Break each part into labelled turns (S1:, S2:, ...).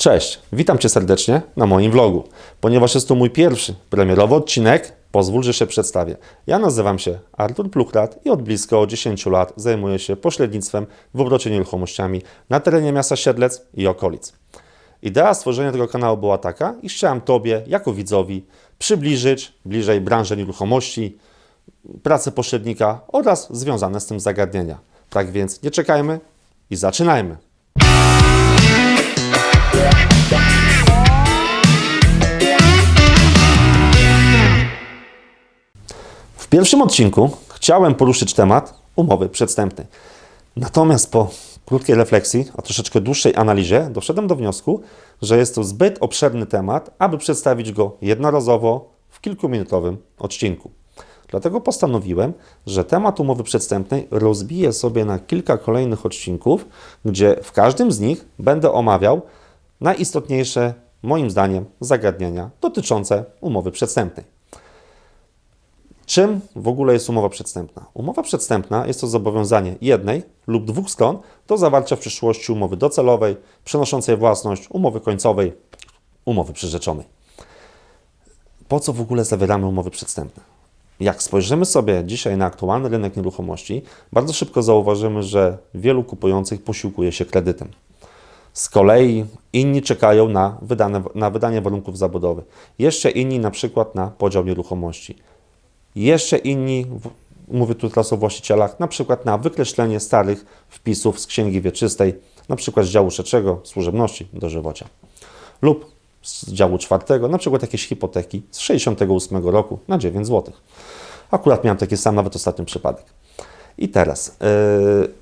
S1: Cześć, witam Cię serdecznie na moim vlogu. Ponieważ jest to mój pierwszy premierowy odcinek, pozwól, że się przedstawię. Ja nazywam się Artur Pluchrat i od blisko 10 lat zajmuję się pośrednictwem w obrocie nieruchomościami na terenie miasta Siedlec i okolic. Idea stworzenia tego kanału była taka, iż chciałem Tobie, jako widzowi, przybliżyć bliżej branżę nieruchomości, pracę pośrednika oraz związane z tym zagadnienia. Tak więc nie czekajmy i zaczynajmy. W pierwszym odcinku chciałem poruszyć temat umowy przedstępnej. Natomiast po krótkiej refleksji, a troszeczkę dłuższej analizie, doszedłem do wniosku, że jest to zbyt obszerny temat, aby przedstawić go jednorazowo w kilkuminutowym odcinku. Dlatego postanowiłem, że temat umowy przedstępnej rozbiję sobie na kilka kolejnych odcinków, gdzie w każdym z nich będę omawiał najistotniejsze, moim zdaniem, zagadnienia dotyczące umowy przedstępnej. Czym w ogóle jest umowa przedstępna? Umowa przedstępna jest to zobowiązanie jednej lub dwóch stron do zawarcia w przyszłości umowy docelowej, przenoszącej własność, umowy końcowej, umowy przyrzeczonej. Po co w ogóle zawieramy umowy przedstępne? Jak spojrzymy sobie dzisiaj na aktualny rynek nieruchomości, bardzo szybko zauważymy, że wielu kupujących posiłkuje się kredytem. Z kolei inni czekają na, wydane, na wydanie warunków zabudowy. Jeszcze inni na przykład na podział nieruchomości. Jeszcze inni, mówię tu teraz o właścicielach, na przykład na wykreślenie starych wpisów z księgi wieczystej, na przykład z działu trzeciego służebności dożywocia lub z działu czwartego, na przykład jakieś hipoteki z 68 roku na 9 zł. Akurat miałem taki sam nawet ostatni przypadek. I teraz, yy,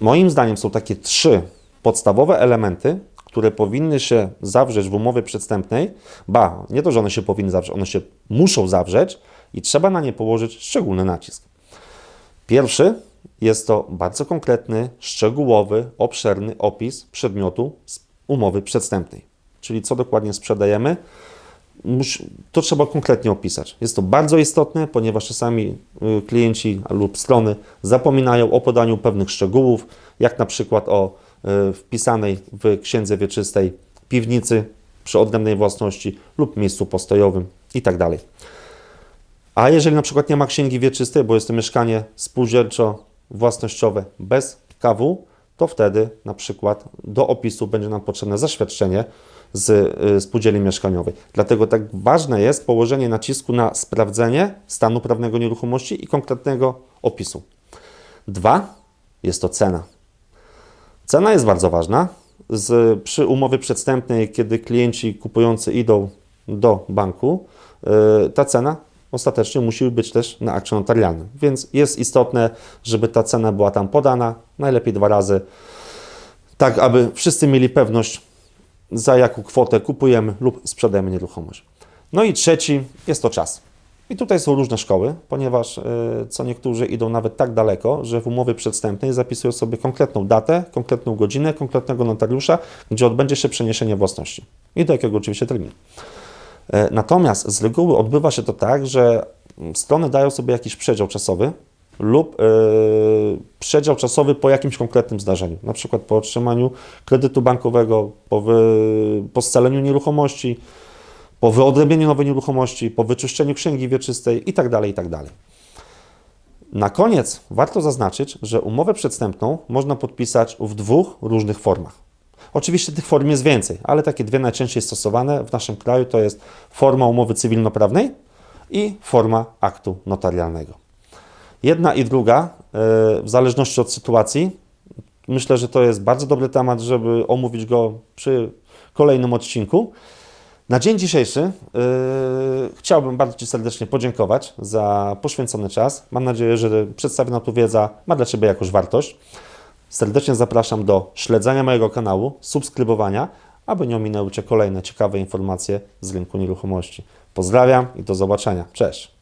S1: moim zdaniem są takie trzy podstawowe elementy, które powinny się zawrzeć w umowie przedstępnej. Ba, nie to, że one się powinny zawrzeć, one się muszą zawrzeć i trzeba na nie położyć szczególny nacisk. Pierwszy jest to bardzo konkretny, szczegółowy, obszerny opis przedmiotu umowy przedstępnej. Czyli co dokładnie sprzedajemy, to trzeba konkretnie opisać. Jest to bardzo istotne, ponieważ czasami y, klienci lub strony zapominają o podaniu pewnych szczegółów, jak na przykład o wpisanej w księdze wieczystej piwnicy przy odrębnej własności lub miejscu postojowym itd. A jeżeli na przykład nie ma księgi wieczystej, bo jest to mieszkanie spółdzielczo-własnościowe bez KW, to wtedy na przykład do opisu będzie nam potrzebne zaświadczenie z y, spółdzielni mieszkaniowej. Dlatego tak ważne jest położenie nacisku na sprawdzenie stanu prawnego nieruchomości i konkretnego opisu. Dwa, jest to cena. Cena jest bardzo ważna. Z, przy umowie przedstępnej, kiedy klienci kupujący idą do banku, y, ta cena ostatecznie musi być też na akcie notarialnym. Więc jest istotne, żeby ta cena była tam podana, najlepiej dwa razy, tak aby wszyscy mieli pewność, za jaką kwotę kupujemy lub sprzedajemy nieruchomość. No i trzeci jest to czas. I tutaj są różne szkoły, ponieważ y, co niektórzy idą nawet tak daleko, że w umowie przedstępnej zapisują sobie konkretną datę, konkretną godzinę, konkretnego notariusza, gdzie odbędzie się przeniesienie własności. I do jakiego oczywiście terminu. E, Natomiast z reguły odbywa się to tak, że mm, strony dają sobie jakiś przedział czasowy lub e, przedział czasowy po jakimś konkretnym zdarzeniu, na przykład po otrzymaniu kredytu bankowego, po, wy, po scaleniu nieruchomości, po wyodrębnieniu nowej nieruchomości, po wyczyszczeniu księgi wieczystej itd. itd. Na koniec warto zaznaczyć, że umowę przedstępną można podpisać w dwóch różnych formach. Oczywiście tych form jest więcej, ale takie dwie najczęściej stosowane w naszym kraju to jest forma umowy cywilnoprawnej i forma aktu notarialnego. Jedna i druga, e, w zależności od sytuacji, myślę, że to jest bardzo dobry temat, żeby omówić go przy kolejnym odcinku. Na dzień dzisiejszy yy, chciałbym bardzo Ci serdecznie podziękować za poświęcony czas. Mam nadzieję, że przedstawiona tu wiedza ma dla Ciebie jakąś wartość. Serdecznie zapraszam do śledzenia mojego kanału, subskrybowania, aby nie ominęły Cię kolejne ciekawe informacje z rynku nieruchomości. Pozdrawiam i do zobaczenia. Cześć!